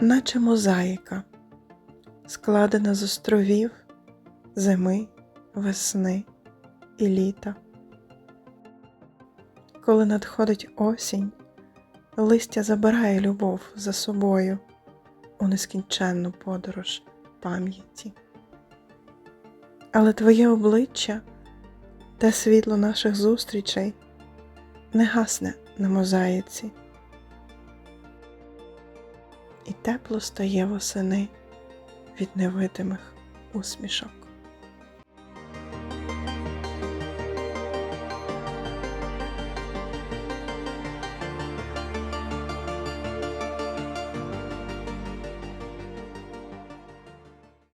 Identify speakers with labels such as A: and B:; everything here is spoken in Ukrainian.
A: наче мозаїка, складена з островів зими, весни і літа. Коли надходить осінь, листя забирає любов за собою у нескінченну подорож пам'яті. Але твоє обличчя те світло наших зустрічей не гасне на мозаїці. І тепло стає восени від невидимих усмішок.